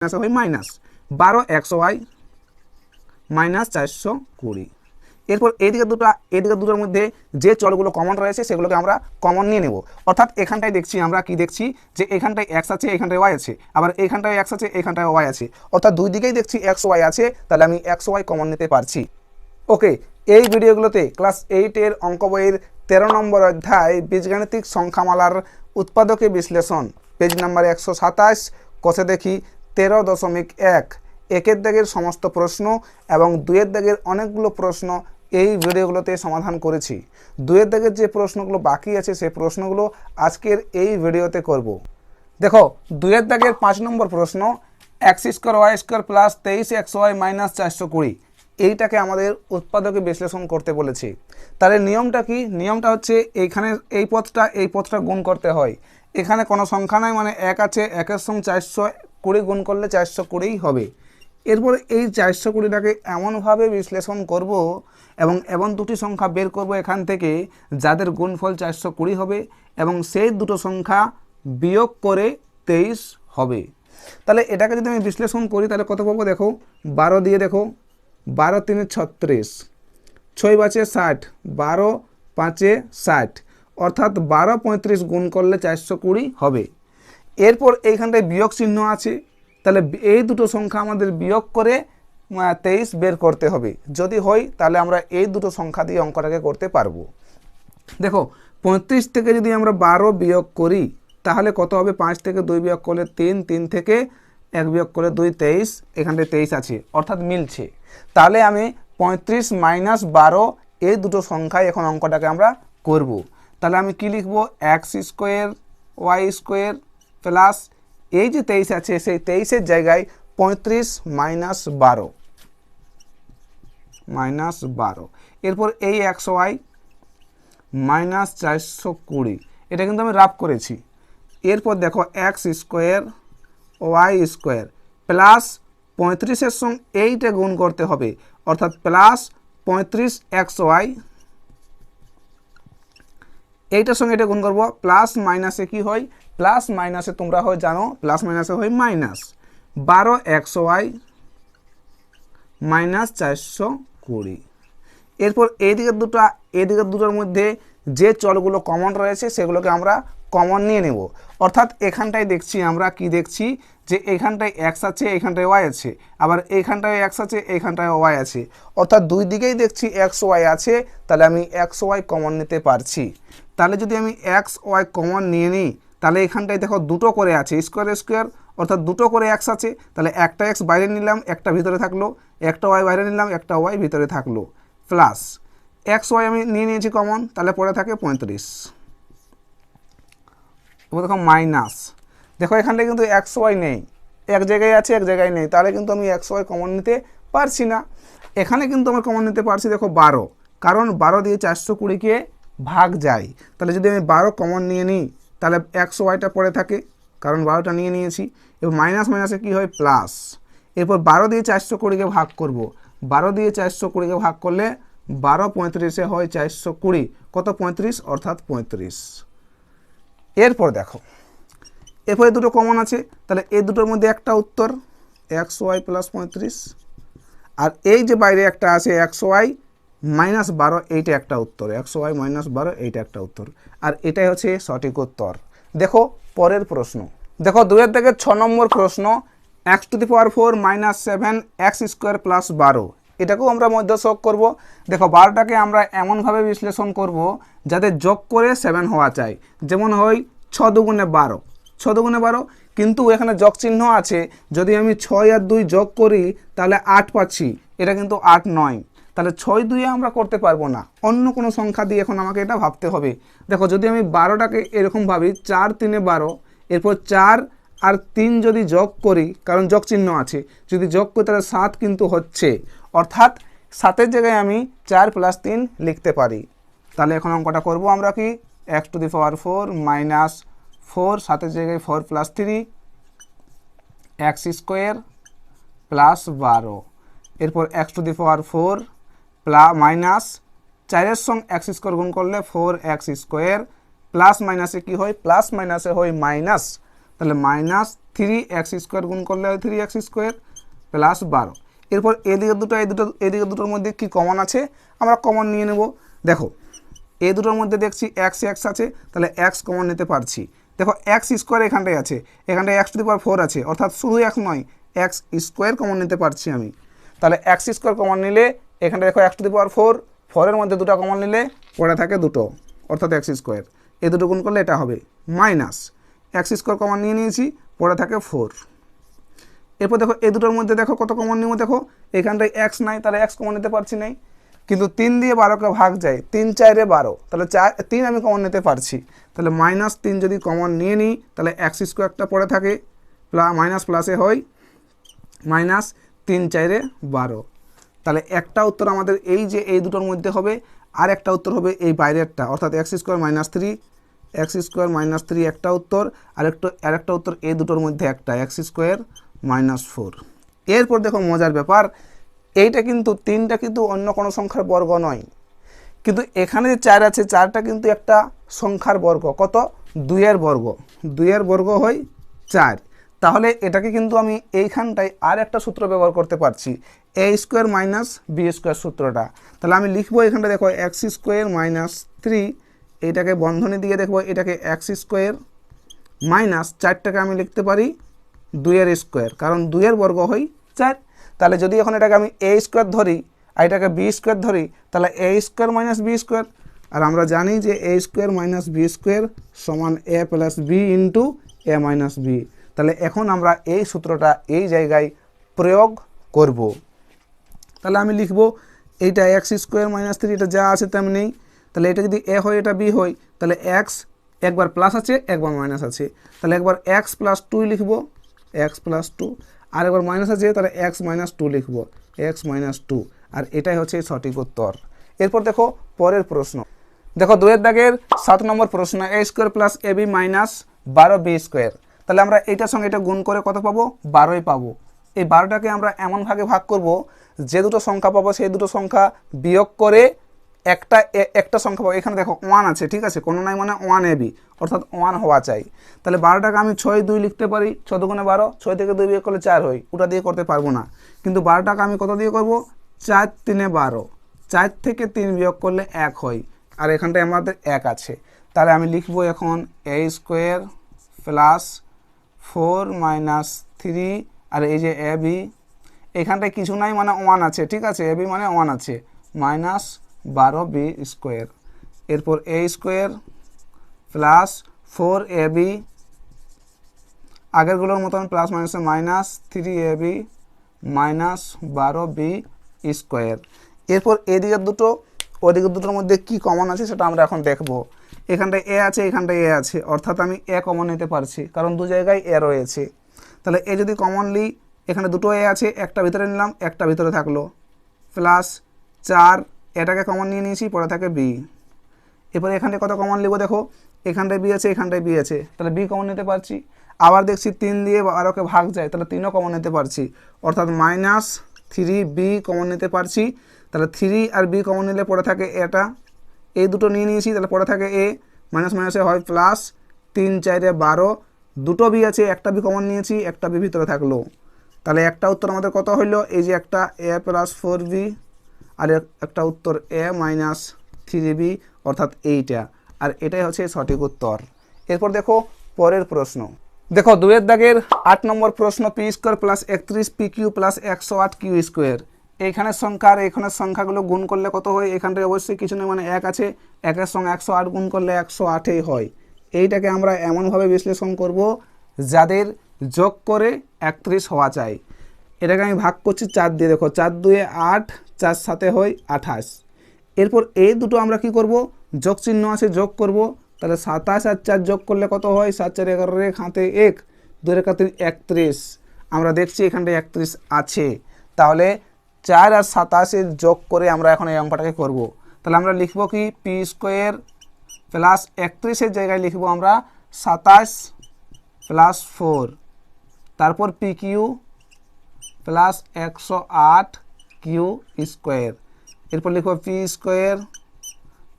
মাইনাসে হয় মাইনাস। বারো একশো ওয়াই মাইনাস চারশো কুড়ি। এরপর এইদিকে দুটো এইদিকে দুটোর মধ্যে যে চলগুলো কমন রয়েছে সেগুলোকে আমরা কমন নিয়ে নেব। অর্থাৎ এখানটায় দেখছি আমরা কি দেখছি? যে এখানটায় এক্স আছে, এখানটায় ওয়াই আছে। আবার এখানটায় এক্স আছে, এখানটায় ওয়াই আছে। অর্থাৎ দুই দিকেই দেখছি এক্স ওয়াই আছে, তাহলে আমি এক্স ওয়াই কমন নিতে পারছি। ওকে, এই ভিডিওগুলোতে ক্লাস এইটের অঙ্ক বইয়ের তেরো নম্বর অধ্যায় বীজগাণিতিক সংখ্যামালার উৎপাদকে বিশ্লেষণ। পেজ নাম্বার একশো সাতাশ, কষে দেখি। তেরো দশমিক এক। একের দাগের সমস্ত প্রশ্ন এবং দুয়ের দাগের অনেকগুলো প্রশ্ন এই ভিডিওগুলোতে সমাধান করেছি। দুয়ের দাগের যে প্রশ্নগুলো বাকি আছে, সেই প্রশ্নগুলো আজকের এই ভিডিওতে করব। দেখো দুয়ের দাগের পাঁচ নম্বর প্রশ্ন, X square, Y square plus তেইশ এক্স ওয়াই মাইনাস চারশো কুড়ি। এইটাকে আমাদের উৎপাদকে বিশ্লেষণ করতে বলেছি। তাহলে নিয়মটা কি? নিয়মটা হচ্ছে এইখানে এই পথটা এই পথটা গুণ করতে হয়। এখানে কোনো সংখ্যা নাই মানে এক আছে, একের সঙ্গে চারশো কুড়ি গুণ করলে চারশো কুড়িই হবে। এরপর এই চারশো কুড়িটাকে এমনভাবে বিশ্লেষণ করব এবং এমন দুটি সংখ্যা বের করব এখান থেকে যাদের গুণফল চারশো কুড়ি হবে এবং সেই দুটো সংখ্যা বিয়োগ করে তেইশ হবে। তাহলে এটাকে যদি আমি বিশ্লেষণ করি, তাহলে কত পাবো দেখো? বারো দিয়ে দেখো, বারো তিনে ছত্রিশ, ছয় পাঁচে ষাট, বারো পাঁচে ষাট, অর্থাৎ বারো পঁয়ত্রিশ গুণ করলে চারশো কুড়ি হবে। এরপর এইখানটায় বিয়োগ চিহ্ন আছে, তাহলে এই দুটো সংখ্যা আমাদের বিয়োগ করে তেইশ বের করতে হবে। যদি হয়, তাহলে আমরা এই দুটো সংখ্যা দিয়ে অঙ্কটাকে করতে পারব। দেখো, পঁয়ত্রিশ থেকে যদি আমরা বারো বিয়োগ করি, তাহলে কত হবে? পাঁচ থেকে দুই বিয়োগ করলে তিন তিন থেকে এক বিয়োগ করলে দুই, তেইশ, এখানটায় তেইশ আছে, অর্থাৎ মিলছে। তাহলে আমি পঁয়ত্রিশ মাইনাস বারো, এই দুটো সংখ্যায় এখন অঙ্কটাকে আমরা করব। তাহলে আমি কি লিখব? X square, Y square plus এই যে তেইশ আছে, সেই তেইশের জায়গায় পঁয়ত্রিশ মাইনাস বারো। মাইনাস বারো। এরপর এই একশো ওয়াই মাইনাস চারশো কুড়ি। এটা কিন্তু আমি রাফ করেছি। এরপর দেখো X square, Y square. Plus পঁয়ত্রিশের সঙ্গে এইটা গুণ করতে হবে। অর্থাৎ প্লাস পঁয়ত্রিশ এক্স ওয়াই। এইটার সঙ্গে এটা গুণ করব। প্লাস মাইনাসে কি হয়? প্লাস মাইনাসে তোমরা হয় জানো, প্লাস মাইনাসে হয় মাইনাস। বারো একশো ওয়াই মাইনাস চারশো কুড়ি। এরপর এইদিকের দুটো এদিকের দুটোর মধ্যে যে চলগুলো কমন রয়েছে, সেগুলোকে আমরা কমন নিয়ে নেব। অর্থাৎ এখানটায় দেখছি আমরা কি দেখছি, যে এখানটায় এক্স আছে, এখানটায় ওয়াই আছে। আবার এইখানটায় এক্স আছে এইখানটায় ওয়াই আছে। অর্থাৎ দুই দিকেই দেখছি এক্স ওয়াই আছে, তাহলে আমি এক্স ওয়াই কমন নিতে পারছি। তাহলে যদি আমি এক্স ওয়াই কমন নিয়ে নিই তাহলে এখানটায় দেখো দুটো করে আছে স্কোয়ার স্কোয়ার অর্থাৎ দুটো করে এক্স আছে, তাহলে একটা এক্স বাইরে নিলাম, একটা ভিতরে থাকল, একটা ওয়াই বাইরে নিলাম, একটা ওয়াই ভিতরে থাকল প্লাস এক্স ওয়াই আমি নিয়ে নিয়েছি কমন তাহলে পরে থাকে পঁয়ত্রিশ। এবার দেখো মাইনাস দেখো এখানটায় কিন্তু একশো ওয়াই নেই, এক জায়গায় আছে, এক জায়গায় নেই, তাহলে কিন্তু আমি একশো ওয়াই কমন নিতে পারছি না। এখানে কিন্তু আমি কমন নিতে পারছি, দেখো বারো, কারণ বারো দিয়ে চারশো কুড়িকে ভাগ যায়, তাহলে যদি আমি বারো কমন নিয়ে নিই তাহলে একশো ওয়াইটা পড়ে থাকে, কারণ বারোটা নিয়ে নিয়েছি। এবার মাইনাস মাইনাসে কী হয়? প্লাস এরপর বারো দিয়ে চারশো কুড়িকে ভাগ করব। বারো দিয়ে চারশো কুড়িকে ভাগ করলে বারো পঁয়ত্রিশে হয় চারশো কুড়ি। কত? পঁয়ত্রিশ, অর্থাৎ পঁয়ত্রিশ। এরপর দেখো, এরপরে দুটো কমন আছে। তাহলে এই দুটোর মধ্যে একটা উত্তর একশো ওয়াই প্লাস পঁয়ত্রিশ। আর এই যে বাইরে একটা আছে একশো ওয়াই মাইনাস বারো এইটা একটা উত্তর একশো ওয়াই মাইনাস বারো এইটা একটা উত্তর। আর এটাই হচ্ছে সঠিক উত্তর। দেখো, পরের প্রশ্ন। দেখো দুয়ের থেকে ছ নম্বর প্রশ্ন, X to the power four minus seven X square plus বারো। এটাকেও আমরা মধ্যশোক করব। দেখো, বারোটাকে আমরা এমনভাবে বিশ্লেষণ করব যাতে যোগ করে সেভেন হওয়া চাই যেমন হয় ছ দুগুণে বারো। ছ দুগুণে বারো, কিন্তু এখানে যোগ চিহ্ন আছে। যদি আমি ছয় আর দুই যোগ করি, তাহলে আট পাচ্ছি। এটা কিন্তু আট নয়। তাহলে ছয় দুইয়ে আমরা করতে পারব না। অন্য কোনো সংখ্যা দিয়ে এখন আমাকে এটা ভাবতে হবে। দেখো, যদি আমি বারোটাকে এরকম ভাবি, চার তিনে বারো, এরপর চার আর তিন যদি যোগ করি, কারণ যোগ চিহ্ন আছে, যদি যোগ করি তাহলে সাত কিন্তু হচ্ছে। অর্থাৎ সাতের জায়গায় আমি চার প্লাস তিন লিখতে পারি। তাহলে এখন অঙ্কটা করব আমরা কি? X to the power four minus four সাতের জায়গায় four plus three x square plus বারো। এরপর x to the power four প্লা minus চারের সঙ্গে এক্স স্কোয়ার গুণ করলে ফোর এক্স স্কোয়ার। প্লাস মাইনাসে কী হয়? প্লাস মাইনাসে হয় মাইনাস। তাহলে মাইনাস থ্রি এক্স স্কোয়ার গুণ করলে হয় থ্রি এক্স স্কোয়ার প্লাস বারো। এরপর এদিকে দুটো, এই দুটো, এদিকে দুটোর মধ্যে কি কমন আছে? আমরা কমন নিয়ে নেব। দেখো এই দুটোর মধ্যে দেখছি এক্স এক্স আছে, তাহলে এক্স কমন নিতে পারছি। দেখো, এক্স স্কোয়ার এখানটায় আছে। এখানটায় x to the power four আছে। অর্থাৎ শুধু এক্স নয়, এক্স স্কোয়ার কমন নিতে পারছি আমি। তাহলে এক্স স্কোয়ার কমন নিলে এখানটা দেখো x to the power four ফোরের মধ্যে দুটো কমন নিলে পড়ে থাকে দুটো, অর্থাৎ এক্স স্কোয়ার এই দুটো গুণ করলে এটা হবে মাইনাস এক্স স্কোয়ার কমন নিয়ে নিয়েছি, পড়ে থাকে ফোর এরপর দেখো এই দুটোর মধ্যে দেখো কত কমন নিব দেখো, এখানটায় এক্স নাই, তাহলে এক্স কমন নিতে পারছি নাই। কিন্তু তিন দিয়ে বারোকে ভাগ যায়, তিন চারে বারো, তাহলে চার, তিন আমি কমন নিতে পারছি। তাহলে মাইনাস তিন যদি কমন নিয়ে নিই, তাহলে এক্স স্কোয়ারটা পড়ে থাকে, প্লা মাইনাস প্লাসে হয় মাইনাস তিন চারে বারো। তাহলে একটা উত্তর আমাদের এই যে এই দুটোর মধ্যে হবে, আর একটা উত্তর হবে এই বাইরেরটা। অর্থাৎ x square minus three x square minus three একটা উত্তর, আর একটা আর একটা উত্তর এই দুটোর মধ্যে একটা এক্স স্কোয়ার মাইনাস ফোর এরপর দেখো মজার ব্যাপার, এইটা কিন্তু, তিনটা কিন্তু অন্য কোনো সংখ্যার বর্গ নয়। কিন্তু এখানে যে চার আছে, চারটা কিন্তু একটা সংখ্যার বর্গ। কত? দুইয়ের বর্গ। দুইয়ের বর্গ হয় চার। তাহলে এটাকে কিন্তু আমি এইখানটায় আর একটা সূত্র ব্যবহার করতে পারছি। A square minus b square সূত্রটা। তাহলে আমি লিখব এখানটা, দেখো এক্স স্কোয়ার মাইনাস থ্রি এইটাকে বন্ধনী দিয়ে দেখব, এটাকে এক্স স্কোয়ার মাইনাস চারটাকে আমি লিখতে পারি দুইয়ের স্কোয়ার কারণ দুইয়ের বর্গ হয় চার। তাহলে যদি এখন এটাকে আমি এ স্কোয়ার ধরি, আর এটাকে বি স্কোয়ার ধরি, তাহলে a square minus b square আর আমরা জানি যে a square minus b square সমান a plus b into a minus b তাহলে এখন আমরা এই সূত্রটা এই জায়গায় প্রয়োগ করব। তাহলে আমি লিখব এইটা এক্স স্কোয়ার মাইনাস থ্রি এটা যা আছে তেমনি। তাহলে এটা যদি এ হয়, এটা বি হয়, তাহলে এক্স একবার প্লাস আছে, একবার মাইনাস আছে। তাহলে একবার এক্স প্লাস টু লিখব এক্স প্লাস টু আর একবার মাইনাস আছে, তাহলে এক্স মাইনাস টু লিখব এক্স মাইনাস টু আর এটাই হচ্ছে সঠিক উত্তর। এরপর দেখো পরের প্রশ্ন। দেখো দুয়ের দাগের সাত নম্বর প্রশ্ন a square plus a b minus বারো বি স্কোয়ার তাহলে আমরা এটার সঙ্গে এটা গুণ করে কত পাবো? বারোই পাবো। এই বারোটাকে আমরা এমন ভাগে ভাগ করব যে দুটো সংখ্যা পাবো, সেই দুটো সংখ্যা বিয়োগ করে একটা একটা সংখ্যা পাবো। এখানে দেখো ওয়ান আছে, ঠিক আছে? কোনো নাই মানে ওয়ান এবি অর্থাৎ ওয়ান হওয়া চাই। তাহলে বারোটাকে আমি ছয় দুই লিখতে পারি ছ দুগুণে বারো, ছয় থেকে দুই বিয়োগ করলে চার হয়, ওটা দিয়ে করতে পারব না। কিন্তু বারোটাকে আমি কত দিয়ে করব? চার তিনে বারো, চার থেকে তিন বিয়োগ করলে এক হয়, আর এখানটায় আমাদের এক আছে। তাহলে আমি লিখব এখন a square plus four minus three আর এই যে এ বি এখানটায় কিছু নাই মানে ওয়ান আছে, ঠিক আছে? এ বি মানে ওয়ান আছে। মাইনাস বারো বি স্কোয়ার এরপর a square plus four a b আগেরগুলোর মতন প্লাস মাইনাসে minus three a b minus বারো বি স্কোয়ার এরপর এদিকের দুটো, ওদিকের দুটোর মধ্যে কি কমন আছে সেটা আমরা এখন দেখব। এখানটায় এ আছে, এখানটায় এ আছে। অর্থাৎ আমি এ কমন নিতে পারছি, কারণ দু জায়গায় এ রয়েছে। তাহলে এ যদি কমনলি এখানে দুটো এ আছে, একটা ভিতরে নিলাম, একটা ভিতরে থাকল। প্লাস চার, এটাকে কমন নিয়ে নিয়েছি, পরে থাকে বি এরপরে এখানটায় কত কমন লিখব দেখো? এখানটায় বি আছে, এখানটায় বি আছে। তাহলে বি কমন নিতে পারছি। আবার দেখছি তিন দিয়ে বারোকে ভাগ যায়, তাহলে তিনও কমন নিতে পারছি। অর্থাৎ মাইনাস থ্রি বি কমন নিতে পারছি। তাহলে থ্রি আর বি কমন নিলে পড়ে থাকে এটা। এই দুটো নিয়ে নিয়েছি, তাহলে পড়ে থাকে এ মাইনাস মাইনাসে হয় প্লাস তিন, চারে বারো। দুটো বি আছে, একটা বি কমন নিয়েছি, একটা বি ভিতরে থাকল। তাহলে একটা উত্তর আমাদের কত হইল? এই যে একটা এ প্লাস ফোর বি আর একটা উত্তর এ মাইনাস থ্রি বি অর্থাৎ এইটা। আর এটাই হচ্ছে সঠিক উত্তর। এরপর দেখো পরের প্রশ্ন। দেখো দুয়ের দাগের আট নম্বর প্রশ্ন পি স্কোয়ার প্লাস একত্রিশ পি কিউ প্লাস একশো আট কিউ স্কোয়ার এইখানের সংখ্যা আর এখানের সংখ্যাগুলো গুণ করলে কত হয়? এখানটায় অবশ্যই কিছু নেই মানে এক আছে। একের সঙ্গে একশো আট গুণ করলে একশো আটেই হয়। এইটাকে আমরা এমনভাবে বিশ্লেষণ করব, যাদের যোগ করে একত্রিশ হওয়া চাই এটাকে আমি ভাগ করছি চার দিয়ে, দেখো, চার দুয়ে আট, চার সাথে হয় আঠাশ। এরপর এই দুটো আমরা কি করব? যোগ চিহ্ন আছে, যোগ করব। তাহলে সাতাশ আর চার যোগ করলে কত হয়? সাত, চার, এগারো রেখ হাতে এক দুই রেখা তিন, একত্রিশ। আমরা দেখছি এখানটায় একত্রিশ আছে। তাহলে চার আর সাতাশের যোগ করে আমরা এখন এই অঙ্কটাকে করব। তাহলে আমরা লিখব কি? পি স্কোয়ার প্লাস একত্রিশের জায়গায় লিখব আমরা সাতাশ প্লাস ফোর তারপর পি কিউ প্লাস একশো আট কিউ স্কোয়ার এরপর লিখব পি স্কোয়ার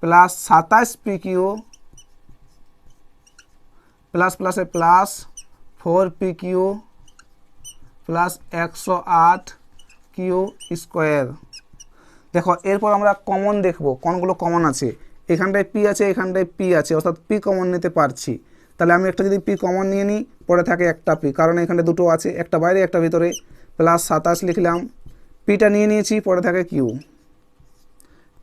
প্লাস সাতাশ পি কিউ প্লাস প্লাসে plus four p q plus একশো আট কিউ স্কোয়ার দেখো, এরপর আমরা কমন দেখব। কোনগুলো কমন আছে? এখানটায় পি আছে, এখানটায় পি আছে, অর্থাৎ পি কমন নিতে পারছি। তাহলে আমি একটা যদি পি কমন নিয়ে নিই, পরে থাকে একটা পি। কারণ এখানে দুটো আছে, একটা বাইরে, একটা ভিতরে। প্লাস সাতাশ লিখলাম। পিটা নিয়ে নিয়েছি, পরে থাকে কিউ।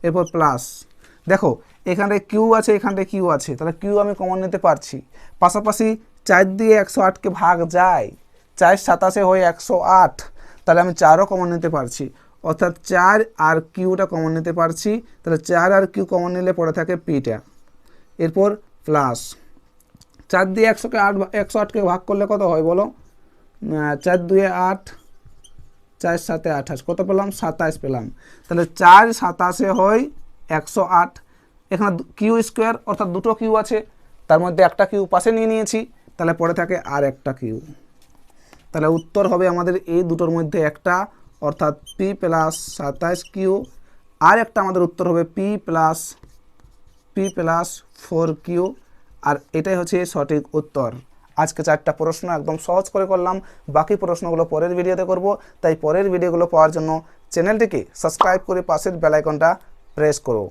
এরপর প্লাস। দেখো এখানটায় কিউ আছে এখানটায় কিউ আছে। তাহলে কিউ আমি কমন নিতে পারছি। পাশাপাশি চার দিয়ে একশো আটকে ভাগ যায়। চার সাতাশে হয়ে একশো আট। তাহলে আমি চারও কমন নিতে পারছি। অর্থাৎ চার আর কিউটা কমন নিতে পারছি। তাহলে চার আর কিউ কমন নিলে পড়ে থাকে পিটা। এরপর প্লাস। চার দিয়ে একশোকে আট একশো আটকে ভাগ করলে কত হয় বলো? চার দুয়ে আট, চার সাথে আঠাশ, কত পেলাম? সাতাশ পেলাম। তাহলে চার সাতাশে হয় একশো আট। এখানে কিউ স্কোয়ার, অর্থাৎ দুটো কিউ আছে, তার মধ্যে একটা কিউ পাশে নিয়ে নিয়েছি, তাহলে পরে থাকে আর একটা কিউ। তাহলে উত্তর হবে আমাদের এই দুটোর মধ্যে একটা, অর্থাৎ পি প্লাস সাতাশ কিউ। আর একটা আমাদের উত্তর হবে p plus p plus four q. আর এটাই হচ্ছে সঠিক উত্তর। আজকে চারটা প্রশ্ন একদম সহজ করে করলাম। বাকি প্রশ্নগুলো পরের ভিডিওতে করব। তাই পরের ভিডিওগুলো পাওয়ার জন্য চ্যানেলটিকে সাবস্ক্রাইব করে পাশের বেলাইকনটা প্রেস করো।